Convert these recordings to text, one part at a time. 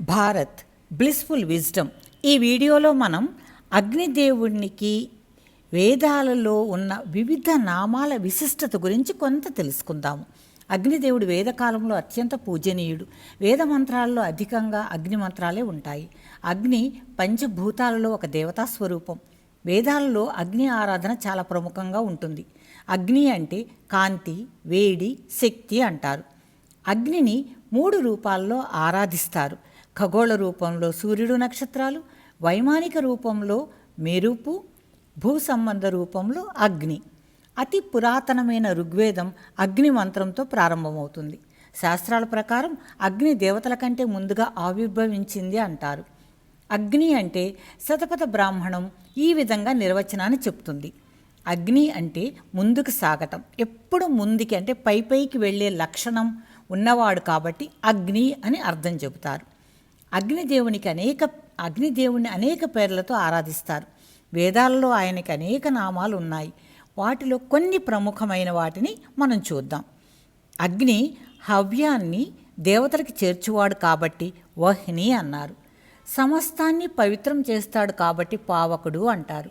Bharat blissful wisdom ఈ వీడియోలో మనం అగ్నిదేవునికి వేదాలలో ఉన్న వివిధ నామాల విశిష్టత గురించి కొంత తెలుసుకుందాము. అగ్నిదేవుడు వేదకాలంలో అత్యంత పూజనీయుడు. వేద మంత్రాల్లో అధికంగా అగ్ని మంత్రాలే ఉంటాయి. అగ్ని పంచభూతాలలో ఒక దేవతా స్వరూపం. వేదాలలో అగ్ని ఆరాధన చాలా ప్రముఖంగా ఉంటుంది. అగ్ని అంటే కాంతి వేడి శక్తి అంటారు. అగ్నిని మూడు రూపాల్లో ఆరాధిస్తారు. ఖగోళ రూపంలో సూర్యుడు నక్షత్రాలు వైమానిక రూపంలో మెరుపు భూ సంబంధ రూపంలో అగ్ని. అతి పురాతనమైన ఋగ్వేదం అగ్ని మంత్రంతో ప్రారంభమవుతుంది. శాస్త్రాల ప్రకారం అగ్ని దేవతల కంటే ముందుగా ఆవిర్భవించింది అంటారు. అగ్ని అంటే శతపథ బ్రాహ్మణం ఈ విధంగా నిర్వచనాన్ని చెప్తుంది. అగ్ని అంటే ముందుకు సాగటం. ఎప్పుడు ముందుకి అంటే పై పైకి వెళ్ళే లక్షణం ఉన్నవాడు కాబట్టి అగ్ని అని అర్థం చెబుతారు. అగ్నిదేవునికి అనేక అగ్నిదేవుని అనేక పేర్లతో ఆరాధిస్తారు. వేదాలలో ఆయనకి అనేక నామాలు ఉన్నాయి. వాటిలో కొన్ని ప్రముఖమైన వాటిని మనం చూద్దాం. అగ్ని హవ్యాన్ని దేవతలకు చేర్చువాడు కాబట్టి వహ్ని అన్నారు. సమస్తాన్ని పవిత్రం చేస్తాడు కాబట్టి పావకుడు అంటారు.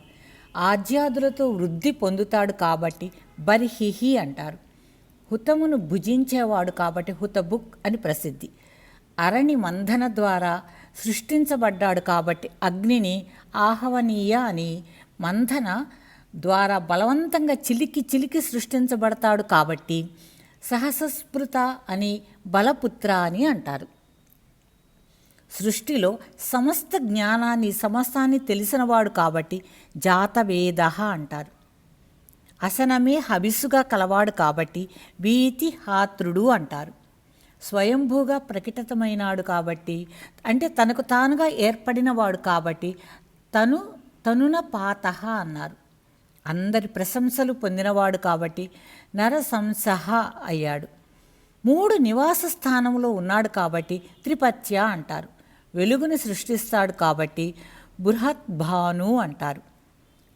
ఆజ్యాదులతో వృద్ధి పొందుతాడు కాబట్టి బర్హిహి అంటారు. హుతమును భుజించేవాడు కాబట్టి హుతబుక్ అని ప్రసిద్ధి. అరణి మంధన ద్వారా సృష్టించబడ్డాడు కాబట్టి అగ్నిని ఆహవనీయ అని మంధన ద్వారా బలవంతంగా చిలికి చిలికి సృష్టించబడతాడు కాబట్టి సహసస్పృత అని బలపుత్ర అని అంటారు. సృష్టిలో సమస్త జ్ఞానాన్ని సమస్తాన్ని తెలిసినవాడు కాబట్టి జాతవేద అంటారు. అసనమే హబిసుగా కలవాడు కాబట్టి వీతి హాత్రుడు అంటారు. స్వయంభూగా ప్రకటితమైనాడు కాబట్టి అంటే తనకు తానుగా ఏర్పడినవాడు కాబట్టి తను తనున పాత అన్నారు. అందరి ప్రశంసలు పొందినవాడు కాబట్టి నరసంసహ అయ్యాడు. మూడు నివాస స్థానంలో ఉన్నాడు కాబట్టి త్రిపత్య అంటారు. వెలుగుని సృష్టిస్తాడు కాబట్టి బృహత్ భాను అంటారు.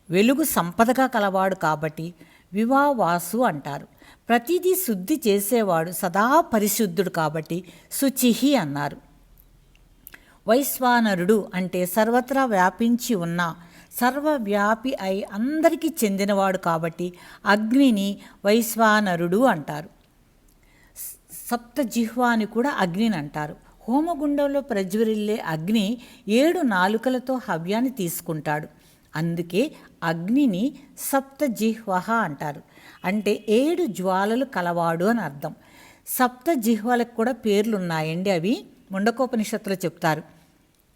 వెలుగు సంపదగా కలవాడు కాబట్టి వివావాసు అంటారు. ప్రతిదీ శుద్ధి చేసేవాడు సదా పరిశుద్ధుడు కాబట్టి శుచిహి అన్నారు. వైశ్వానరుడు అంటే సర్వత్రా వ్యాపించి ఉన్న సర్వవ్యాపి అయి అందరికీ చెందినవాడు కాబట్టి అగ్నిని వైశ్వానరుడు అంటారు. సప్తజిహ్వాని కూడా అగ్నిని అంటారు. హోమగుండంలో ప్రజ్వరిల్లే అగ్ని ఏడు నాలుకలతో హవ్యాన్ని తీసుకుంటాడు. అందుకే అగ్నిని సప్తజిహ్వహ అంటారు. అంటే ఏడు జ్వాలలు కలవాడు అని అర్థం. సప్త జిహ్వలకు కూడా పేర్లు ఉన్నాయండి అవి. ముండకోపనిషత్తులో చెప్తారు.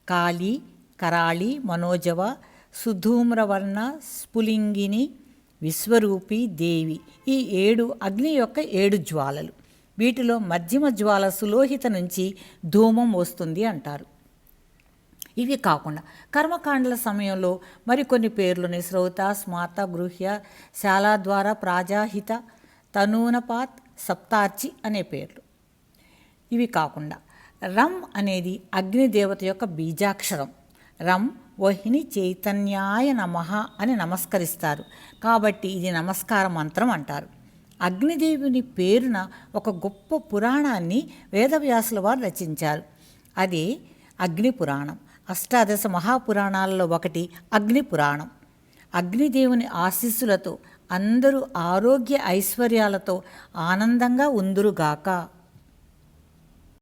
కాళీ కరాళి మనోజవ సుధూమ్రవర్ణ స్ఫులింగిని విశ్వరూపి దేవి ఈ ఏడు అగ్ని యొక్క ఏడు జ్వాలలు. వీటిలో మధ్యమ జ్వాల సులోహిత నుంచి ధూమం వస్తుంది అంటారు. ఇవి కాకుండా. కర్మకాండల సమయంలో మరికొన్ని పేర్లుని శ్రౌత స్మాత గృహ్య శాలా ద్వారా ప్రాజాహిత తనూనపాత్ సప్తార్చి అనే పేర్లు. ఇవి కాకుండా. రమ్ అనేది అగ్నిదేవత యొక్క బీజాక్షరం. రమ్ వహిని చైతన్యాయ నమః అని నమస్కరిస్తారు. కాబట్టి ఇది నమస్కార మంత్రం అంటారు. అగ్నిదేవుని పేరున ఒక గొప్ప పురాణాన్ని వేదవ్యాసుల వారు రచించారు. అది అగ్ని పురాణం అష్టాదశ మహాపురాణాలలో ఒకటి అగ్ని పురాణం. అగ్నిదేవుని ఆశీస్సులతో అందరూ ఆరోగ్య ఐశ్వర్యాలతో ఆనందంగా ఉందురుగాక.